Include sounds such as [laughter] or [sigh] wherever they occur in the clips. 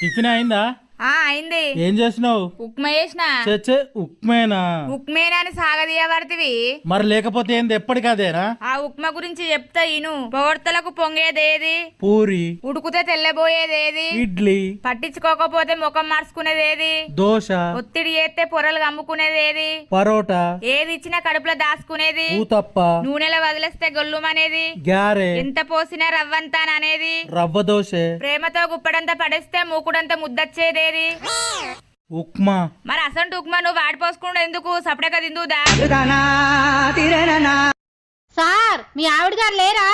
Tiffin అయిందా? అయింది. ఏం చేసినావు ఉప్మా చేసిన. చచ్చే ఉప్మేనా? ఉప్మేనాని సాగదీయబడితివి. మరి లేకపోతే ఏంది ఎప్పటికదేనా ఆ ఉప్మా గురించి చెప్తా ఇను. పొగడ్తలకు పొంగేదేది పూరి. ఉడుకుతే తెల్లబోయేదేది ఇడ్లీ. పట్టించుకోకపోతే ముఖం మార్చుకునేదేది దోశ. ఒత్తిడి చేస్తే పొరలు కమ్ముకునేదేది పరోటా. ఏది ఇచ్చినా కడుపులో దాచుకునేది? ఊతప్ప. నూనెలో వదిలేస్తే గొల్లుమనేది? గ్యారె. ఎంత పోసినా రవ్వంతాననేది? రవ్వ దోశ. ప్రేమతో గుప్పడంతా పడేస్తే మూకుడంతా ముద్దచ్చేదేది ఉప్మా. మరి అసంటు ఉప్మా నువ్వు వాడిపోసుకుండా ఎందుకు? సపడక తిందుదా సార్ మీ ఆవిడ గారు లేరా?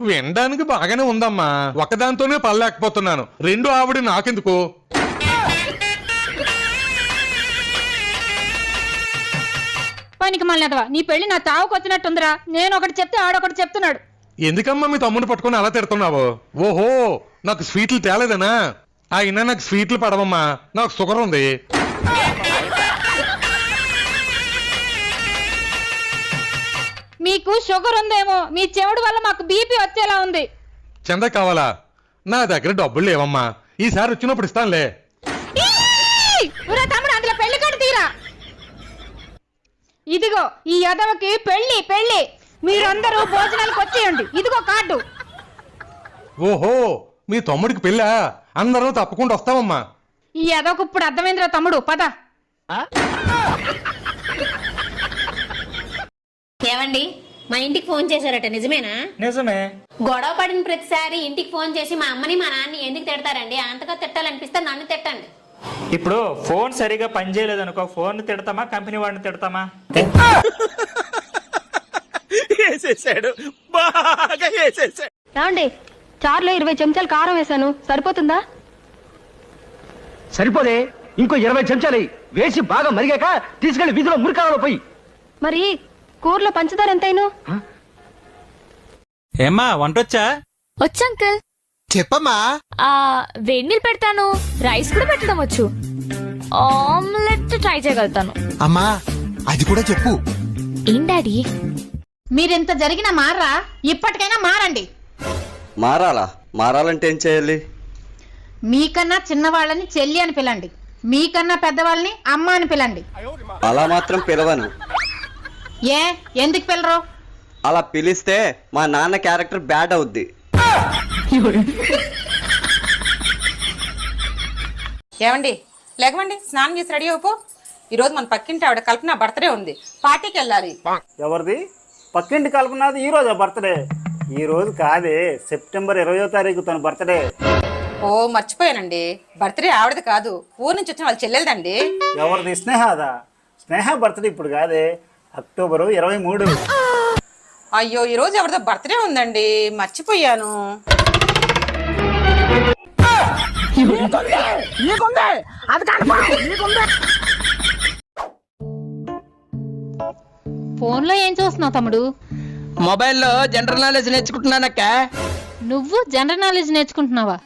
వినడానికి బాగానే ఉందమ్మా. ఒకదాంతోనే పడలేకపోతున్నాను రెండు ఆవిడ నాకెందుకు? పనికి మళ్ళీ నీ పెళ్ళి నా తావుకు వచ్చినట్టుందిరా. నేను ఒకటి చెప్తే ఆడొకటి చెప్తున్నాడు. ఎందుకమ్మా మీ తమ్ముడు పట్టుకొని అలా తిడుతున్నావు? ఓహో నాకు స్వీట్లు తేలేదనా? అయినా నాకు స్వీట్లు పడవమ్మా. నాకు షుగర్ ఉంది. మీకు షుగర్ ఉందేమో మీ చెవుడు వల్ల మాకు బీపీ వచ్చేలా ఉంది. చందా కావాలా? నా దగ్గర డబ్బులు లేవమ్మా. ఈసారి వచ్చినప్పుడు ఇస్తానులే. తమ్ముడు అందులో పెళ్ళి తీరా? ఇదిగో ఈ యదవకి పెళ్ళి పెళ్ళి మీరందరూ భోజనాలకు వచ్చేయండి. ఇదిగో కార్డు. ఓహో మీ తమ్ముడికి పెళ్ళా? అందరూ తప్పకుండా వస్తామమ్మా. ఈ ఇప్పుడు అర్థమైందిరా తమ్ముడు పద. ఏమండి? మా ఇంటికి ఫోన్ చేశారట నిజమేనా? నిజమే. గొడవ పడిన ప్రతిసారి ఇంటికి ఫోన్ చేసి మా అమ్మని మా నాన్నని ఎందుకు తిడతారండి? అంతగా తిట్టాలనిపిస్తే నన్ను తిట్టండి. ఇప్పుడు ఫోన్ సరిగా పనిచేయలేదు అనుకో ఫోన్ తిడతామా కంపెనీ వాడిని తిడతామా? [laughs] రాండి చారులో ఇరవై చెంచాలు కారం వేశాను. సరిపోతుందా? సరిపోదే. ఇంకో ఇరవై చెంచాలు వేసి బాగా మరిగాక తీసుకెళ్ళి వీధిలో మురికాలలో పోయి. మరి కూరలో పంచదార ఎంతైను? ఏమ్మా వంటొచ్చా? వచ్చు అంకుల్. చెప్పమ్మా. ఆ వేడి నీళ్ళు పెడతాను. రైస్ కూడా పెట్టడం వచ్చు. ఆమ్లెట్ ట్రై చేయగలుగుతాను. అమ్మా అది కూడా చెప్పు. ఏం డాడీ? మీరెంత జరిగినా మారరా ఇప్పటికైనా మారండి. మారాలా? మారాలంటే ఏం చేయాలి? మీకన్నా చిన్నవాళ్ళని చెల్లి అని పిలండి. మీకన్నా పెద్దవాళ్ళని అమ్మ అని పిలండి. అలా మాత్రం పిలవను. ఏ? ఎందుకు పిల్లరు అలా పిలిస్తే మా నాన్న క్యారెక్టర్ బ్యాడ్ అవుద్ది. ఏమండి లేకమండి స్నానం చేసి రెడీ అయిపో ఈరోజు మన పక్కింటి ఆవిడ కల్పన బర్త్డే ఉంది. పార్టీకి వెళ్ళాలి. ఎవరిది? పక్కింటి కలుపున్నది ఈ రోజు బర్త్డే. ఈ రోజు కాదే సెప్టెంబర్ ఇరవయో తారీఖు తన బర్త్డే. ఓ మర్చిపోయానండి. బర్త్డే ఆవిడది కాదు ఊరు నుంచి వచ్చిన వాళ్ళ చెల్లెలదండి. ఎవరిది? స్నేహదా? స్నేహ బర్త్డే ఇప్పుడు కాదే అక్టోబరు ఇరవై మూడు. అయ్యో ఈ రోజు ఎవరిదో బర్త్డే ఉందండి. మర్చిపోయాను. ఫోన్లో ఏం చూస్తున్నావు తమ్ముడు? మొబైల్లో జనరల్ నాలెడ్జ్ నేర్చుకుంటున్నానక్క. నువ్వు జనరల్ నాలెడ్జ్ నేర్చుకుంటున్నావా?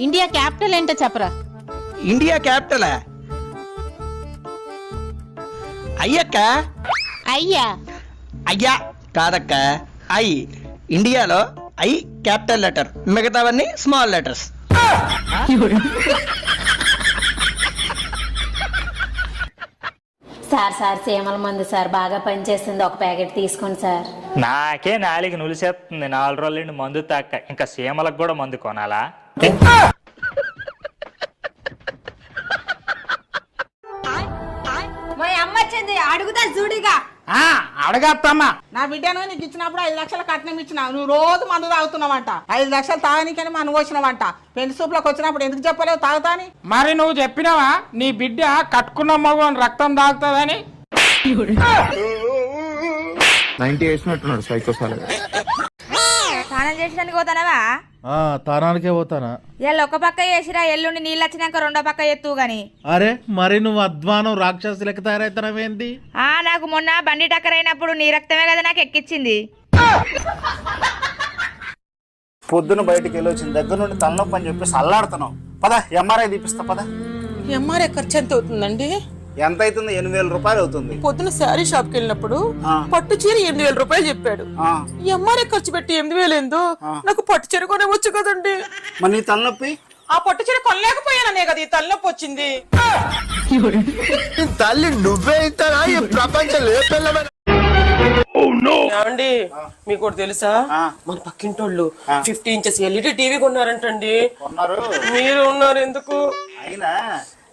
ఇండియా క్యాపిటల్ ఏంటో చెప్పరా? India capital? అయ్యక్క. అయ్యా. అయ్యా కాదక్క. ఐ ఇండియాలో ఐ క్యాపిటల్ లెటర్. మిగతావన్నీ స్మాల్ లెటర్స్. సార్ సార్ సీమల మందు సార్ బాగా పనిచేస్తుంది. ఒక ప్యాకెట్ తీసుకోండి సార్. నాకే నాలికి నులిసేస్తుంది నాలుగు రోజుల నుండి మందు తాక్క. ఇంకా సీమలకు కూడా మందు కొనాలా? మా అమ్మ వచ్చింది. అడుగుతా చూడిగా. అడగత్తమ్మా. నా బిడ్డను నీకు ఇచ్చినప్పుడు ఐదు లక్షల కట్నం ఇచ్చిన. నువ్వు రోజు మందు తాగుతున్నావంట. ఐదు లక్షలు తాగనీకని మనం వచ్చినావంట పెళ్ళి సూపులోకి వచ్చినప్పుడు ఎందుకు చెప్పలేవు తాగుతాని? మరి నువ్వు చెప్పినావా? నీ బిడ్డ కట్టుకున్న మగం రక్తం దాగుతుందని నైన్టీ వేసినట్టున్నాడు సైకో స్నానం పోతానవా? ఆ తానానికే పోతానా? ఇవాళ ఒక పక్క చేసిరా ఎల్లుండి నీళ్ళు వచ్చినాక రెండో పక్క ఎత్తు గాని. అరే మరి నువ్వు అధ్వానం రాక్షసు లెక్క తయారైతున్నావేంది ఆ నాకు మొన్న బండి టక్కర్ అయినప్పుడు నీ రక్తమే కదా నాకు ఎక్కిచ్చింది. పొద్దున బయటికి వెళ్ళి వచ్చిన దగ్గర నుండి తలనొప్పి అని చెప్పేసి అల్లాడుతున్నావు. పద ఎంఆర్ఐ తీపిస్తా పద. ఎంఆర్ఐ ఖర్చు ఎంత అవుతుందండి? ఎంత అవుతుంది ఎనిమిది వేల రూపాయలు అవుతుంది. పొద్దున శారీ షాప్కి వెళ్ళినప్పుడు. పట్టు చీర ఎనిమిది వేల రూపాయలు చెప్పాడు. ఆ, ఎంఆర్ఐ ఖర్చు పెట్టి ఎనిమిది వేలు ఏందో? నాకు పట్టు చీర కొనే వచ్చు కదండి. మరి నీ తలనొప్పి? ఆ పొట్టు చీర కొనలేకపోయాననే కదా ఈ తలనొప్పి వచ్చింది. తల్లి నువ్వే ఇస్తానా ఈ ప్రపంచం లేపెళ్ళమని ఏమండి మీకు తెలుసా? మన పక్కింటోళ్ళు ఫిఫ్టీ ఇంచెస్ ఎల్ఈడి టీవీ కొన్నారంటండి. మీరు ఉన్నారు ఎందుకు? అయినా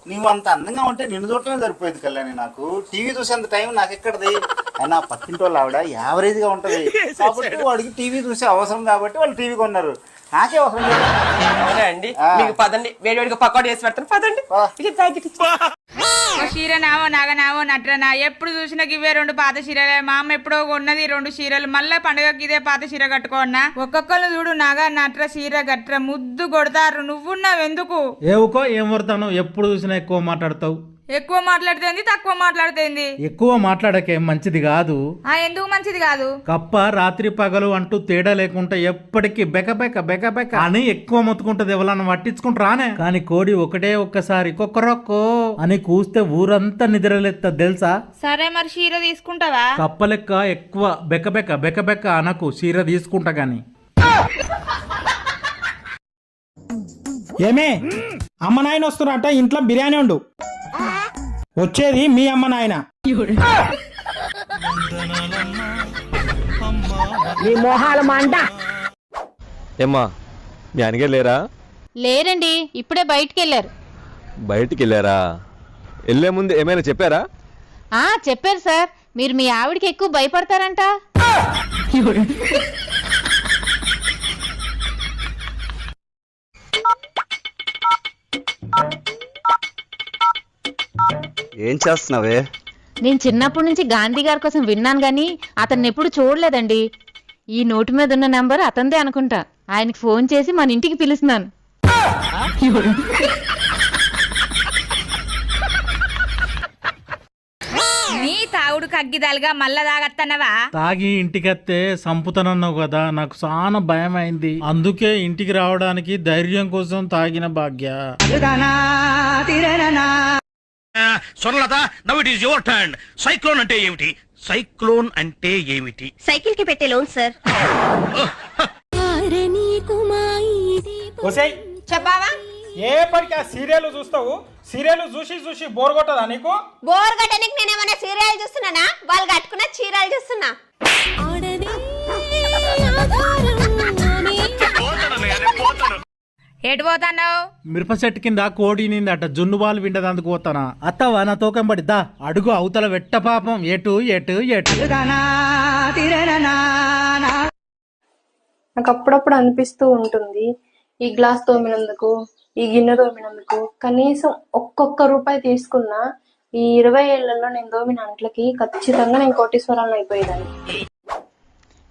నువ్వు అంత అందంగా ఉంటే నిన్ను చూడటమే సరిపోయేది కళ్యాణి నాకు. టీవీ చూసేంత టైం నాకు ఎక్కడది? అయినా పక్కింటి వాళ్ళు ఆవిడ యావరేజ్గా ఉంటది. కాబట్టి వాడికి టీవీ చూసే అవసరం కాబట్టి వాళ్ళు టీవీ కొన్నారు. నాకే అవసరం లేదు. అవునా అండి. మీకు పదండి. వేడి వేడిగా పకోడీ చేసి పెడతాను. పదండి. పా. ఇది ప్యాకెట్ ఇచ్చి. ఓ చీర నావో నట్రనా ఎప్పుడు చూసినా ఇవే రెండు పాత చీరలే. మా అమ్మ ఎప్పుడో కొన్నది రెండు చీరలు. మళ్ళీ పండుగకి ఇదే పాత చీర కట్టుకోన్నా ఒక్కొక్కరు చూడు నగ నట్ర చీర గట్ర ముద్దు కొడతారు. నువ్వున్నావు ఎందుకు ఏవుకో ఏం వడతాను ఎప్పుడు చూసినా ఎక్కువ మాట్లాడతావు. ఎక్కువ మాట్లాడుతుంది తక్కువ మాట్లాడుతుంది? ఎక్కువ మాట్లాడకే మంచిది కాదు. ఆ ఎందుకు మంచిది కాదు? కప్ప రాత్రి పగలు అంటూ తేడా లేకుండా ఎప్పటికీ బెక బెక బెక బెక అని ఎక్కువ మొత్తుకుంటది ఎవరన్నా పట్టించుకుంటారానే కానీ కోడి ఒకటే ఒక్కసారి కొక్కరొక్కో అని కూస్తే ఊరంతా నిద్రలేస్తా తెలుసా? సరే మరి చీర తీసుకుంటావా? కప్ప లెక్క ఎక్కువ బెక బెక బెక బెక అనకు చీర తీసుకుంటా గాని. ఏమే? అమ్మ నాయన వస్తున్నారట ఇంట్లో బిర్యానీ ఉండు వచ్చేది మీ అమ్మ నాయన. ఏమ్మా మీ అనగే లేరా? లేరండి ఇప్పుడే బయటికి వెళ్ళారు బయటికి వెళ్ళారా వెళ్ళే ముందు ఏమైనా చెప్పారా? ఆ చెప్పారు సార్. మీరు మీ ఆవిడకి ఎక్కువ భయపడతారంట. ఏం చేస్తున్నావే? నేను చిన్నప్పటి నుంచి గాంధీ గారి కోసం విన్నాను గాని అతన్ని ఎప్పుడు చూడలేదండి. ఈ నోటు మీద ఉన్న నెంబర్ అతందే అనుకుంటా. ఆయనకి ఫోన్ చేసి మన ఇంటికి పిలుస్తున్నాను. నీ తాగుడు కగ్గిదాలుగా మళ్ళా తాగత్తన్నవా? తాగి ఇంటికత్తే సంపుతానన్నావు కదా నాకు చాలా భయం అయింది అందుకే ఇంటికి రావడానికి ధైర్యం కోసం తాగిన Bhagya. Soralata now it is your turn cyclone అంటే ఏమిటి? సైక్లోన్ అంటే ఏమిటి? సైకిల్కి పెట్టే లోన్ సార్. ఒసేయ్ చెప్పావా? ఏ పడికి ఆ సీరియల్ చూస్తావు? సీరియల్ చూసి చూసి బోర్ కొట్టదా నీకు? బోర్ గట్టనికి నేనేమన్నా సీరియల్ చూస్తున్నానా? వాళ్ళు కట్టుకున్న చీరలు చూస్తున్నా. ఎటు పోతాన్నావు మిరప చెట్టు కింద కోడి నిందట జున్ను బాలు విండదందుకు పోతానా? అత్తవా నా తూకం పడిద్దా అడుగు అవతల వెట్ట పాపం. ఎటు ఎటు ఎటు. నాకు అప్పుడప్పుడు అనిపిస్తూ ఉంటుంది ఈ గ్లాస్ తోమినందుకు ఈ గిన్నె తోమినందుకు. కనీసం ఒక్కొక్క రూపాయి తీసుకున్నా ఈ ఇరవై ఏళ్ళలో నేను తోమిన అంట్లకి ఖచ్చితంగా నేను కోటీశ్వరాలను అయిపోయేదాన్ని.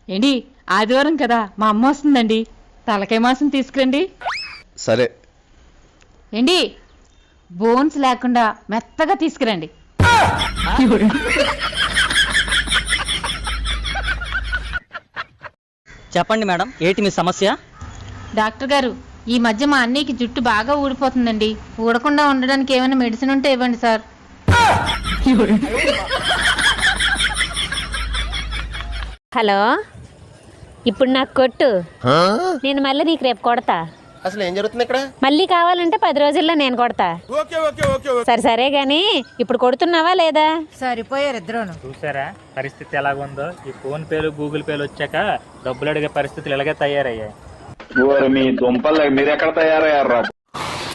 ఏంటి ఆదివారం కదా మా అమ్మ వస్తుందండి. తలకాయ మాసం తీసుకురండి. సరే. ఏంటి? బోన్స్ లేకుండా మెత్తగా తీసుకురండి. చెప్పండి మేడం ఏంటి మీ సమస్య? డాక్టర్ గారు ఈ మధ్య మా అన్నయ్యకి జుట్టు బాగా ఊడిపోతుందండి. ఊడకుండా ఉండడానికి ఏమైనా మెడిసిన్ ఉంటే ఇవ్వండి సార్. హలో ఇప్పుడు నాకు కొట్టు. నేను మళ్ళీ నీకు రేపు కొడతా. అసలు ఏం జరుగుతుంది ఇక్కడ? మళ్ళీ కావాలంటే పది రోజుల్లో నేను కొడతా. సరే సరే గాని ఇప్పుడు కొడుతున్నావా లేదా? చూసారా? పరిస్థితి ఎలాగుందో? ఈ ఫోన్ పేలు గూగుల్ పేలు వచ్చాక డబ్బులు అడిగే పరిస్థితులు ఇలాగే తయారయ్యాయి. మీ దుంపలు? మీరు ఎక్కడ తయారయ్యారా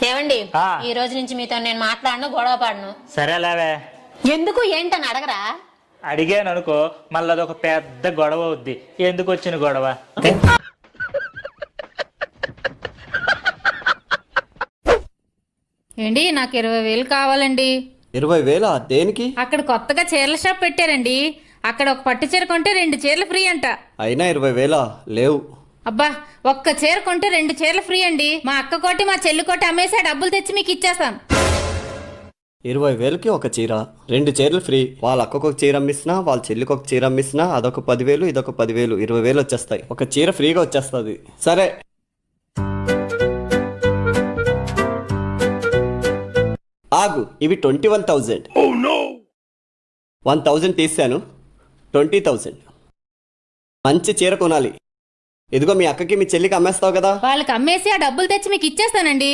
ఏమండి ఆ. ఈ రోజు నుంచి మీతో నేను మాట్లాడను గొడవ పడను. సరేలేవే ఎందుకు ఏంటని అడగరా? అడిగాను అనుకో మళ్ళీ అదొక పెద్ద గొడవ అవుద్ది. ఎందుకు వచ్చిన గొడవ? ఏంటి నాకు ఇరవై వేలు కావాలండి. ఇరవై వేల? దేనికి? అక్కడ కొత్తగా చీరల షాప్ పెట్టారండి. అక్కడ ఒక పట్టు చీర కొంటే రెండు చీరలు ఫ్రీ అంట. అయినా ఇరవై వేల? లేవు. అబ్బా ఒక్క చీర కొంటే రెండు చీరలు ఫ్రీ అండి. మా అక్క కోటి మా చెల్లి కోటి అమ్మేసి ఆ డబ్బులు తెచ్చి మీకు ఇచ్చేస్తాను ఇరవై వేలకి ఒక చీర రెండు చీరలు ఫ్రీ. వాళ్ళ అక్కకు ఒక చీర అమ్మిస్తున్నా వాళ్ళ చెల్లికి ఒక చీర అమ్మిస్తున్నా అదొక పదివేలు ఇదొక పదివేలు. ఇరవై వేలు వచ్చేస్తాయి. ఒక చీర ఫ్రీగా వచ్చేస్తుంది. సరే. ఆగు ఇవి twenty one thousand. One thousand తీసాను ట్వంటీ థౌజండ్. మంచి చీర కొనాలి. ఇదిగో మీ అక్కకి మీ చెల్లికి అమ్మేస్తావు కదా? వాళ్ళకి అమ్మేసి ఆ డబ్బులు తెచ్చి మీకు ఇచ్చేస్తానండి.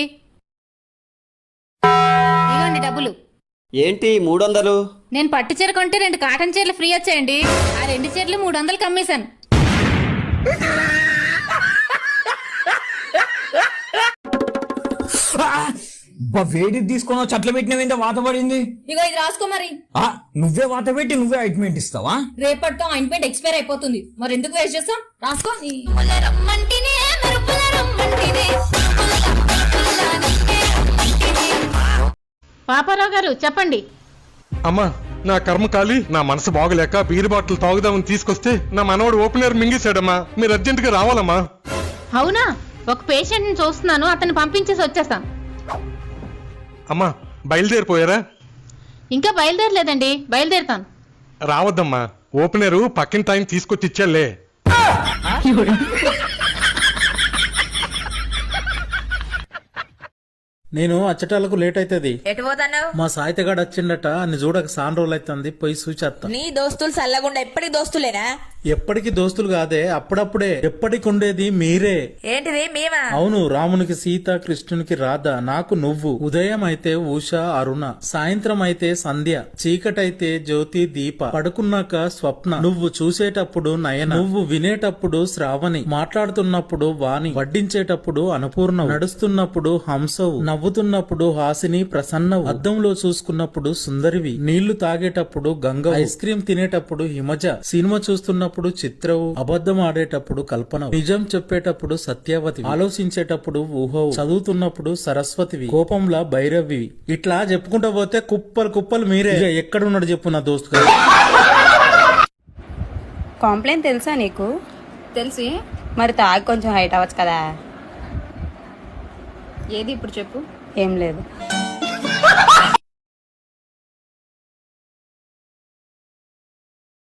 డబ్బులు. ఏంటి మూడు వందలు నేను పట్టు చీర కొంటే రెండు కాటన్ చీరలు ఫ్రీ వచ్చాయండి. ఆ రెండు చీరలు మూడు [laughs] కమ్మేశాను వేడికి తీసుకున్నావు చెట్ల పెట్టినవేంటే వాత పడింది? ఇగో ఇది రాసుకో మరి. ఆ, నువ్వే వాత పెట్టి నువ్వే అయింట్మెంట్ ఇస్తావా? రేపటితో ఆయింట్మెంట్ ఎక్స్పైర్ అయిపోతుంది. మరి ఎందుకు వేస్ట్ చేస్తాం? రాసుకో. పాపారావు గారు చెప్పండి. అమ్మా నా కర్మ కాలి నా మనసు బాగలేక బీర్ బాటిల్ తాగుదామని తీసుకొస్తే నా మనవడు ఓపెనర్ మింగేశాడమ్మా. మీరు అర్జెంట్గా రావాలమ్మా. అవునా? ఒక పేషెంట్ని చూస్తున్నాను అతన్ని పంపించేసి వచ్చేస్తాను. అమ్మా బయలుదేరిపోయారా? ఇంకా బయలుదేరలేదండి బయలుదేరుతాను. రావద్దమ్మా ఓపెనరు పక్కిన టైం తీసుకొచ్చి ఇచ్చాలే నేను అచ్చటాలకు లేట్ అవుతుంది ఎటు పోతాను మా సాయితగాడు వచ్చిండట అని చూడక సాన్ రోజులు అవుతుంది పోయి సూచేస్తా నీ దోస్తులు సల్లగుండా ఎప్పటికి దోస్తులేనా? ఎప్పటికి దోస్తులు కాదే అప్పుడప్పుడే ఎప్పటికి ఉండేది మీరే. ఏంటిది? మేమా? అవును రామునికి సీత కృష్ణునికి రాధ నాకు నువ్వు. ఉదయం అయితే ఉష అరుణ సాయంత్రం అయితే సంధ్య చీకటైతే జ్యోతి దీప పడుకున్నాక స్వప్న. నువ్వు చూసేటప్పుడు నయన నువ్వు వినేటప్పుడు శ్రావణి మాట్లాడుతున్నప్పుడు వాణి వడ్డించేటప్పుడు అనుపూర్ణ నడుస్తున్నప్పుడు హంసవు నవ్వుతున్నప్పుడు హాసిని ప్రసన్నవు అద్దంలో చూసుకున్నప్పుడు సుందరివి నీళ్ళు తాగేటప్పుడు గంగ ఐస్ క్రీమ్ తినేటప్పుడు హిమజ సినిమా చూస్తున్నప్పుడు చిత్రవు అబద్ధం ఆడేటప్పుడు కల్పన నిజం చెప్పేటప్పుడు సత్యవతి ఆలోచించేటప్పుడు ఊహవు చదువుతున్నప్పుడు సరస్వతివి కోపంలా భైరవి ఇట్లా చెప్పుకుంటా పోతే కుప్పలు కుప్పలు మీరే. ఇక ఎక్కడున్నాడు చెప్పు నా దోస్తు కాంప్లైంట్ తెలుసా నీకు? తెలిసి. మరి తాగి కొంచెం హైట్ అవ్వచ్చు కదా. ఏది ఇప్పుడు చెప్పు? ఏం లేదు.